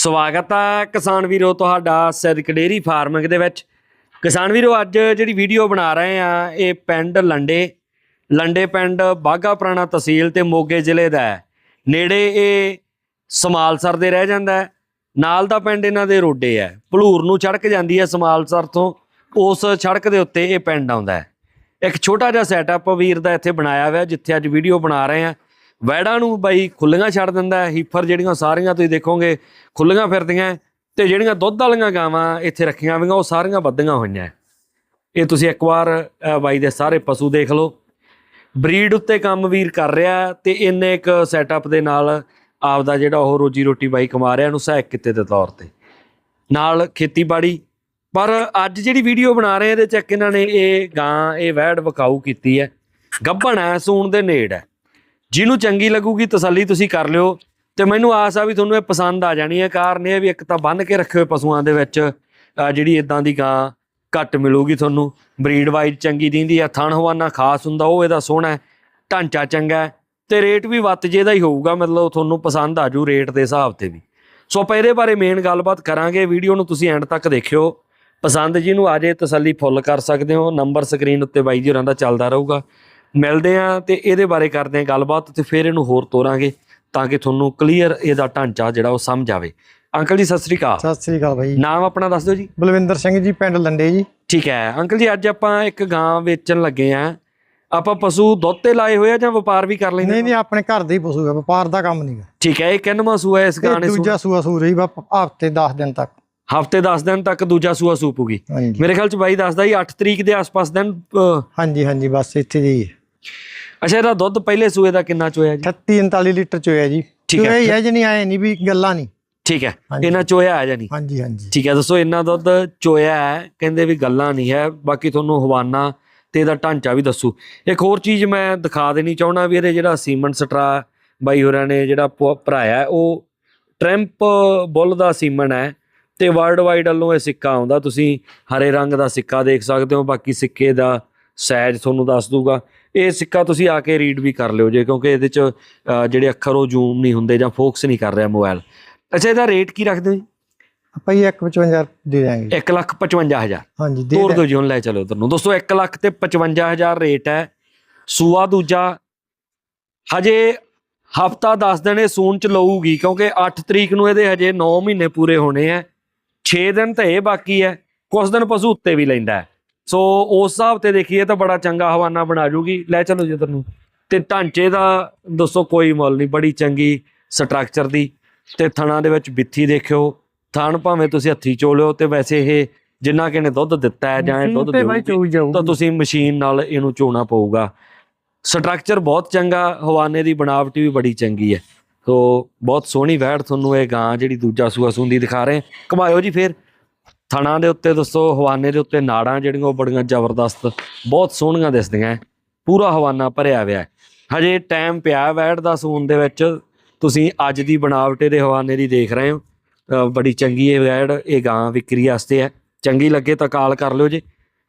ਸਵਾਗਤ ਹੈ ਕਿਸਾਨ ਵੀਰੋ ਤੁਹਾਡਾ ਸੈਦਕ ਡੇਰੀ ਫਾਰਮਿੰਗ ਦੇ ਵਿੱਚ। ਕਿਸਾਨ ਵੀਰੋ, ਅੱਜ ਜਿਹੜੀ ਵੀਡੀਓ ਬਣਾ ਰਹੇ ਆ, ਇਹ ਪਿੰਡ ਲੰਡੇ। ਲੰਡੇ ਪਿੰਡ ਬਾਗਾ ਪੁਰਾਣਾ ਤਹਿਸੀਲ ਤੇ ਮੋਗੇ ਜ਼ਿਲ੍ਹੇ ਦਾ ਹੈ। ਨੇੜੇ ਇਹ ਸਮਾਲਸਰ ਦੇ ਰਹਿ ਜਾਂਦਾ ਹੈ। ਨਾਲ ਦਾ ਪਿੰਡ ਇਹਨਾਂ ਦੇ ਰੋਡੇ ਹੈ। ਭਲੂਰ ਨੂੰ ਸੜਕ ਜਾਂਦੀ ਹੈ ਸਮਾਲਸਰ ਤੋਂ। ਉਸ ਸੜਕ ਦੇ ਉੱਤੇ ਇਹ ਪਿੰਡ ਆਉਂਦਾ ਹੈ। ਇੱਕ ਛੋਟਾ ਜਿਹਾ ਸੈਟਅਪ ਵੀਰ ਦਾ ਇੱਥੇ ਬਣਾਇਆ ਹੋਇਆ, ਜਿੱਥੇ ਅੱਜ ਵੀਡੀਓ ਬਣਾ ਰਹੇ ਆ। ਵੈੜਾਂ ਨੂੰ ਬਾਈ ਖੁੱਲੀਆਂ ਛੱਡ ਦਿੰਦਾ ਹੀਫਰ ਜਿਹੜੀਆਂ ਸਾਰੀਆਂ ਤੁਸੀਂ ਦੇਖੋਗੇ ਖੁੱਲੀਆਂ ਫਿਰਦੀਆਂ ਤੇ ਜਿਹੜੀਆਂ ਦੁੱਧ ਵਾਲੀਆਂ ਗਾਵਾਂ ਇੱਥੇ ਰੱਖੀਆਂ ਹੋਈਆਂ, ਉਹ ਸਾਰੀਆਂ ਬੱਧੀਆਂ ਹੋਈਆਂ ਇਹ ਤੁਸੀਂ ਇੱਕ ਵਾਰ ਬਾਈ ਦੇ ਸਾਰੇ ਪਸ਼ੂ ਦੇਖ ਲਓ। ਬਰੀਡ ਉੱਤੇ ਕੰਮ ਵੀਰ ਕਰ ਰਿਹਾ ਤੇ ਇੰਨੇ ਇੱਕ ਸੈਟਅਪ ਦੇ ਨਾਲ ਆਪਦਾ ਜਿਹੜਾ ਉਹ ਰੋਜੀ ਰੋਟੀ ਬਾਈ ਕਮਾ ਰਿਹਾ ਨੂੰ ਸਹਾਇਕ ਕਿੱਤੇ ਦੇ ਤੌਰ ਤੇ। ਨਾਲ ਖੇਤੀਬਾੜੀ, ਪਰ ਅੱਜ ਜਿਹੜੀ ਵੀਡੀਓ ਬਣਾ ਰਹੇ ਇਹਦੇ ਚ ਇੱਕ ਇਹਨਾਂ ਨੇ ਇਹ ਗਾਂ, ਇਹ ਵੈੜ ਵਕਾਊ ਕੀਤੀ ਹੈ। ਗੱਭਣ ਹੈ, ਸੂਣ ਦੇ ਨੇੜ ਹੈ। ਜਿਹਨੂੰ ਚੰਗੀ ਲੱਗੂਗੀ ਤਸੱਲੀ ਤੁਸੀਂ ਕਰ ਲਿਓ। ਤੇ ਮੈਨੂੰ ਆਸ ਆ ਵੀ ਤੁਹਾਨੂੰ ਇਹ ਪਸੰਦ ਆ ਜਾਣੀ ਹੈ। ਕਾਰਨ ਇਹ ਵੀ ਇੱਕ ਤਾਂ ਬੰਨ ਕੇ ਰੱਖੇ ਹੋਏ ਪਸ਼ੂਆਂ ਦੇ ਵਿੱਚ ਜਿਹੜੀ ਇਦਾਂ ਦੀ ਗਾਂ ਘੱਟ ਮਿਲੂਗੀ ਤੁਹਾਨੂੰ। ਬਰੀਡ ਵਾਈਜ਼ ਚੰਗੀ ਦਿੰਦੀ ਆ, ਥਣ ਹਵਾਨਾ ਖਾਸ ਹੁੰਦਾ, ਉਹ ਇਹਦਾ ਸੋਹਣਾ ਢਾਂਚਾ ਚੰਗਾ ਹੈ। ਤੇ ਰੇਟ ਵੀ ਵੱਤ ਜੇ ਦਾ ਹੀ ਹੋਊਗਾ, ਮਤਲਬ ਤੁਹਾਨੂੰ ਪਸੰਦ ਆ ਜੂ ਰੇਟ ਦੇ ਹਿਸਾਬ ਤੇ ਵੀ। ਸੋ ਆਪਾਂ ਇਹਦੇ ਬਾਰੇ ਮੇਨ ਗੱਲਬਾਤ ਕਰਾਂਗੇ। ਵੀਡੀਓ ਨੂੰ ਤੁਸੀਂ ਐਂਡ ਤੱਕ ਦੇਖਿਓ। ਪਸੰਦ ਜਿਹਨੂੰ ਆ ਜੇ ਤਸੱਲੀ ਫੁੱਲ ਕਰ ਸਕਦੇ ਹੋ। ਨੰਬਰ ਸਕਰੀਨ ਉੱਤੇ ਬਾਈ ਜੀ ਹੋਰਾਂ ਦਾ ਚੱਲਦਾ ਰਹੂਗਾ। ਮਿਲਦੇ ਆ ਤੇ ਇਹਦੇ ਬਾਰੇ ਕਰਦੇ ਆ ਗੱਲਬਾਤ ਤੇ ਫਿਰ ਇਹਨੂੰ ਹੋਰ ਤੋਰਾਂਗੇ ਤਾਂ ਕਿ ਤੁਹਾਨੂੰ ਕਲੀਅਰ ਇਹਦਾ ਢਾਂਚਾ ਜਿਹੜਾ ਉਹ ਸਮਝ ਆਵੇ। ਅੰਕਲ ਜੀ ਸਤਿ ਸ੍ਰੀ ਅਕਾਲ। ਸਤਿ ਸ੍ਰੀ ਅਕਾਲ ਬਾਈ। ਨਾਮ ਆਪਣਾ ਦੱਸ ਦਿਓ ਜੀ। ਬਲਵਿੰਦਰ ਸਿੰਘ ਜੀ ਪਿੰਡ ਲੰਡੇ ਜੀ। ਠੀਕ ਹੈ। ਅੰਕਲ ਜੀ ਅੱਜ ਆਪਾਂ ਇੱਕ ਗਾਂ ਵੇਚਣ ਲੱਗੇ ਆ ਆਪਾਂ ਪਸ਼ੂ ਦੁੱਧ ਤੇ ਲਾਏ ਹੋਏ ਆ ਜਾਂ ਵਪਾਰ ਵੀ ਕਰ ਲੈਂਦੇ ਨਹੀਂ ਨਹੀਂ ਆਪਣੇ ਘਰ ਦੇ ਹੀ ਪਸ਼ੂ ਹੈ ਵਪਾਰ ਦਾ ਕੰਮ ਨਹੀਂਗਾ ਠੀਕ ਹੈ ਇਹ ਕਿੰਨਵਾਂ ਸੂਆ ਇਸ ਗਾਂ ਨੇ ਦੂਜਾ ਸੂਆ? ਸੂ ਰਹੀ ਵਾ ਹਫ਼ਤੇ 10 ਦਿਨ ਤੱਕ। ਹਫ਼ਤੇ 10 ਦਿਨ ਤੱਕ ਦੂਜਾ ਸੂਆ ਸੂਪੂਗੀ। ਮੇਰੇ ਖਿਆਲ ਚ ਬਾਈ ਦੱਸਦਾ ਜੀ 8 ਤਰੀਕ ਦੇ ਆਸ-ਪਾਸ ਦਿਨ ਹਾਂਜੀ ਹਾਂਜੀ ਬਸ ਇੱਥੇ ਜੀ ਅੱਛਾ ਇਹਦਾ ਦੁੱਧ ਪਹਿਲੇ ਸੂਏ ਦਾ ਕਿੰਨਾ ਚੋਇਆ ਜੀ? 38 39 ਲੀਟਰ ਚੋਇਆ ਜੀ। ਠੀਕ ਹੈ। ਚੋਇਆ ਹੀ ਹੈ ਜਣੀ ਆਏ ਨਹੀਂ ਵੀ ਗੱਲਾਂ ਨਹੀਂ। ਠੀਕ ਹੈ। ਇਹਨਾਂ ਚੋਇਆ ਆ ਜਾਨੀ ਹਾਂਜੀ ਹਾਂਜੀ। ਠੀਕ ਹੈ ਦੱਸੋ ਇੰਨਾ ਦੁੱਧ ਚੋਇਆ ਹੈ ਕਹਿੰਦੇ ਵੀ ਗੱਲਾਂ ਨਹੀਂ ਹੈ ਬਾਕੀ ਤੁਹਾਨੂੰ ਹਵਾਨਾ ਤੇ ਇਹਦਾ ਢਾਂਚਾ ਵੀ ਦੱਸੂ। ਇੱਕ ਹੋਰ ਚੀਜ਼ ਮੈਂ ਦਿਖਾ ਦੇਣੀ ਚਾਹਣਾ ਵੀ ਇਹਦੇ ਜਿਹੜਾ ਸੀਮਨ ਸਟਰਾ ਬਾਈ ਹੋਰਾਂ ਨੇ ਜਿਹੜਾ ਭਰਾਇਆ ਉਹ ਟ੍ਰੈਂਪ ਬੁੱਲ ਦਾ ਸੀਮਨ ਹੈ ਤੇ ਵਰਲਡ ਵਾਈਡ ਵੱਲੋਂ ਇਹ ਸਿੱਕਾ ਆਉਂਦਾ। ਤੁਸੀਂ ਹਰੇ ਰੰਗ ਦਾ ਸਿੱਕਾ ਦੇਖ ਸਕਦੇ ਹੋ ਬਾਕੀ ਸਿੱਕੇ ਦਾ ਸਾਈਜ਼ ਤੁਹਾਨੂੰ ਦੱਸ ਦੂਗਾ। ਇਹ ਸਿੱਕਾ ਤੁਸੀਂ ਆ ਕੇ ਰੀਡ ਵੀ ਕਰ ਲਿਓ ਜੇ ਕਿਉਂਕਿ ਇਹਦੇ ਚ ਜਿਹੜੇ ਅੱਖਰ ਉਹ ਜ਼ੂਮ ਨਹੀਂ ਹੁੰਦੇ ਜਾਂ ਫੋਕਸ ਨਹੀਂ ਕਰ ਰਿਹਾ ਮੋਬਾਈਲ ਅੱਛਾ ਇਹਦਾ ਰੇਟ ਕੀ ਰੱਖਦੇ ਹੋ ਆਪਾਂ ਹੀ 155 ਦੇ ਦਾਂਗੇ 1 ਲੱਖ 55000 ਹਾਂਜੀ ਦੇ ਤੋੜ ਦਿਓ ਜੀ ਹੁਣ ਲੈ ਚਲੋ ਉਧਰ ਨੂੰ। ਦੋਸਤੋ 1 ਲੱਖ ਤੇ 55000 ਰੇਟ ਹੈ। ਸੂਆ ਦੂਜਾ ਹਜੇ ਹਫਤਾ 10 ਦਿਨ ਇਹ ਸੂਨ ਚ ਲਊਗੀ ਕਿਉਂਕਿ 8 ਤਰੀਕ ਨੂੰ ਇਹਦੇ ਹਜੇ 9 ਮਹੀਨੇ ਪੂਰੇ ਹੋਣੇ ਆ 6 ਦਿਨ ਤਾਂ ਇਹ ਬਾਕੀ ਹੈ। ਕੁਝ ਦਿਨ ਪਸ਼ੂ ਉੱਤੇ ਵੀ ਲੈਂਦਾ ਹੈ। ਸੋ ਉਸ ਹਿਸਾਬ ਤੇ ਦੇਖੀਏ ਤਾਂ ਬੜਾ ਚੰਗਾ ਹਵਾਨਾ ਬਣਾ ਜੂਗੀ। ਲੈ ਚਲੋ ਜੀ ਉਧਰ ਨੂੰ ਤੇ ਢਾਂਚੇ ਦਾ ਦੋਸਤੋ ਕੋਈ ਮੁੱਲ ਨਹੀਂ ਬੜੀ ਚੰਗੀ ਸਟਰਕਚਰ ਦੀ। ਤੇ ਥਣਾ ਦੇ ਵਿੱਚ ਬਿੱਥੀ ਦੇਖਿਓ। ਥਣ ਭਾਵੇਂ ਤੁਸੀਂ ਹੱਥੀ ਚੋਲਿਓ ਤੇ ਵੈਸੇ ਇਹ ਜਿੰਨਾ ਕਿ ਨੇ ਦੁੱਧ ਦਿੱਤਾ ਹੈ ਜਾਂ ਦੁੱਧ ਜਾਊ ਤਾਂ ਤੁਸੀਂ ਮਸ਼ੀਨ ਨਾਲ ਇਹਨੂੰ ਚੋਣਾ ਪਊਗਾ। ਸਟਰਕਚਰ ਬਹੁਤ ਚੰਗਾ ਹਵਾਨੇ ਦੀ ਬਣਾਵਟ ਵੀ ਬੜੀ ਚੰਗੀ ਹੈ। ਸੋ ਬਹੁਤ ਸੋਹਣੀ ਵੈੜ ਤੁਹਾਨੂੰ ਇਹ ਗਾਂ ਜਿਹੜੀ ਦੂਜਾ ਸੂਆ ਸੁੰਦੀ ਦਿਖਾ ਰਹੇ। ਘਮਾਇਓ ਜੀ ਫੇਰ। ਥਣਾ ਦੇ ਉੱਤੇ ਦੱਸੋ, ਹਵਾਨੇ ਦੇ ਉੱਤੇ ਨਾੜਾਂ ਜਿਹੜੀਆਂ ਉਹ ਬੜੀਆਂ ਜ਼ਬਰਦਸਤ, ਬਹੁਤ ਸੋਹਣੀਆਂ ਦਿਸਦੀਆਂ ਹੈ। ਪੂਰਾ ਹਵਾਨਾ ਭਰਿਆ ਹੋਇਆ ਹੈ। ਹਜੇ ਟਾਈਮ ਪਿਆ ਵੈੜ ਦਾ ਸੂਨ ਦੇ ਵਿੱਚ। ਤੁਸੀਂ ਅੱਜ ਦੀ ਬਣਾਵਟੇ ਦੇ ਹਵਾਨੇ ਦੀ ਦੇਖ ਰਹੇ ਹੋ। ਬੜੀ ਚੰਗੀ ਇਹ ਵੈੜ, ਇਹ ਗਾਂ ਵਿਕਰੀ ਵਾਸਤੇ ਹੈ। ਚੰਗੀ ਲੱਗੇ ਤਾਂ ਕਾਲ ਕਰ ਲਿਓ ਜੀ।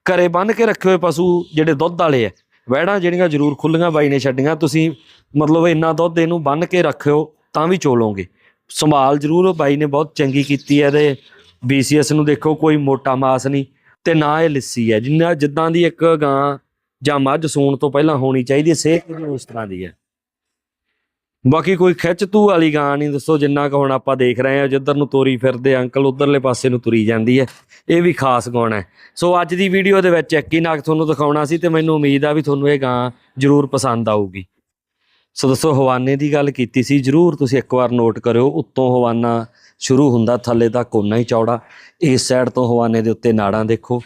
ਘਰੇ ਬੰਨ ਕੇ ਰੱਖੇ ਹੋਏ ਪਸ਼ੂ ਜਿਹੜੇ ਦੁੱਧ ਵਾਲੇ ਆ ਵੈੜਾਂ ਜਿਹੜੀਆਂ ਜ਼ਰੂਰ ਖੁੱਲੀਆਂ ਬਾਈ ਨੇ ਛੱਡੀਆਂ। ਤੁਸੀਂ ਮਤਲਬ ਇੰਨਾ ਦੁੱਧ ਇਹਨੂੰ ਬੰਨ ਕੇ ਰੱਖਿਓ ਤਾਂ ਵੀ ਚੋਲੋਗੇ। ਸੰਭਾਲ ਜ਼ਰੂਰ ਬਾਈ ਨੇ ਬਹੁਤ ਚੰਗੀ ਕੀਤੀ ਹੈ ਇਹਦੇ BCS ਨੂੰ ਦੇਖੋ, ਕੋਈ ਮੋਟਾ ਮਾਸ ਨਹੀਂ ਤੇ ਨਾ ਇਹ ਲਿੱਸੀ ਹੈ। ਜਿੰਨਾ ਜਿੱਦਾਂ ਦੀ ਇੱਕ ਗਾਂ ਜਾਂ ਮੱਝ ਸੂਣ ਤੋਂ ਪਹਿਲਾਂ ਹੋਣੀ ਚਾਹੀਦੀ ਹੈ, ਸਿਹਤ ਦੀ ਉਸ ਤਰ੍ਹਾਂ ਦੀ ਹੈ। ਬਾਕੀ ਕੋਈ ਖਿੱਚ ਤੂ ਵਾਲੀ ਗਾਂ ਨਹੀਂ, ਦੱਸੋ ਜਿੰਨਾ ਕੁ ਹੁਣ ਆਪਾਂ ਦੇਖ ਰਹੇ ਹਾਂ, ਜਿੱਧਰ ਨੂੰ ਤੋਰੀ ਫਿਰਦੇ ਅੰਕਲ ਉਧਰਲੇ ਪਾਸੇ ਨੂੰ ਤੁਰੀ ਜਾਂਦੀ ਹੈ। ਇਹ ਵੀ ਖਾਸ ਗਾਉਣਾ ਹੈ। ਸੋ ਅੱਜ ਦੀ ਵੀਡੀਓ ਦੇ ਵਿੱਚ ਇੱਕੀ ਹੀ ਨਾਗ ਤੁਹਾਨੂੰ ਦਿਖਾਉਣਾ ਸੀ ਤੇ ਮੈਨੂੰ ਉਮੀਦ ਆ ਵੀ ਤੁਹਾਨੂੰ ਇਹ ਗਾਂ ਜ਼ਰੂਰ ਪਸੰਦ ਆਊਗੀ। ਸੋ ਦੱਸੋ ਹਵਾਨੇ ਦੀ ਗੱਲ ਕੀਤੀ ਸੀ ਜ਼ਰੂਰ ਤੁਸੀਂ ਇੱਕ ਵਾਰ ਨੋਟ ਕਰਿਓ ਉੱਤੋਂ ਹਵਾਨਾ ਸ਼ੁਰੂ ਹੁੰਦਾ ਥੱਲੇ ਤੱਕ ਉਨਾ ਹੀ ਚੌੜਾ। ਇਸ ਸਾਈਡ ਤੋਂ ਹਵਾਨੇ ਦੇ ਉੱਤੇ ਨਾੜਾਂ ਦੇਖੋ।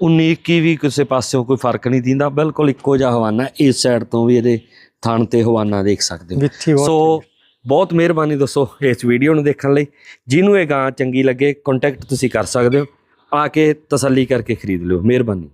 19 21 ਵੀ ਕਿਸੇ ਪਾਸਿਓਂ ਕੋਈ ਫ਼ਰਕ ਨਹੀਂ ਦਿੰਦਾ ਬਿਲਕੁਲ ਇੱਕੋ ਜਿਹਾ ਹਵਾਨਾ ਇਸ ਸਾਈਡ ਤੋਂ ਵੀ ਇਹਦੇ ਥਣ ਤੇ ਹਵਾਨਾ ਦੇਖ ਸਕਦੇ ਹੋ। ਸੋ ਬਹੁਤ ਮਿਹਰਬਾਨੀ ਦੱਸੋ ਇਸ ਵੀਡੀਓ ਨੂੰ ਦੇਖਣ ਲਈ। ਜਿਹਨੂੰ ਇਹ ਗਾਂ ਚੰਗੀ ਲੱਗੇ ਕੰਟੈਕਟ ਤੁਸੀਂ ਕਰ ਸਕਦੇ ਹੋ। ਆ ਕੇ ਤਸੱਲੀ ਕਰਕੇ ਖਰੀਦ ਲਿਓ ਮਿਹਰਬਾਨੀ।